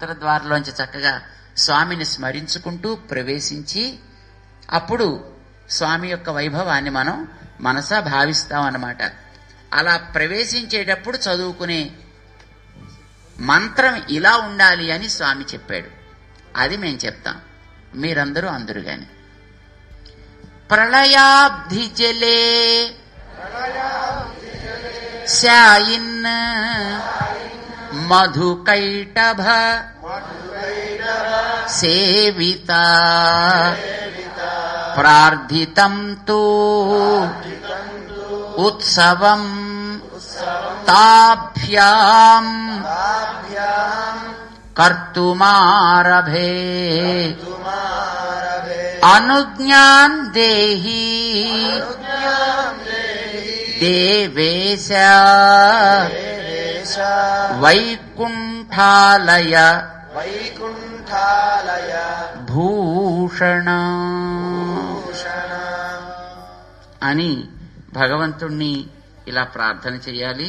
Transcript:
ఉత్తర ద్వారంలోంచి చక్కగా స్వామిని స్మరించుకుంటూ ప్రవేశించి అప్పుడు స్వామి యొక్క వైభవాన్ని మనం మనసా భావిస్తాం అన్నమాట అలా ప్రవేశించేటప్పుడు చదువుకునే మంత్రం ఇలా ఉండాలి అని స్వామి చెప్పాడు. అది మేము చెప్తాం. మీరందరూ అందరు గాని. ప్రళయాబ్ధి జలే. శాయిన్. మధుకైటభ సేవిత ప్రార్థితం తు ఉత్సవం తాభ్యాం కర్తుమారభే అనుజ్ఞాన్ దేహి దేవేశ వైకుంఠాలయ వైకుంఠాలయ భూషణ అని భగవంతుణ్ణి ఇలా ప్రార్థన చేయాలి.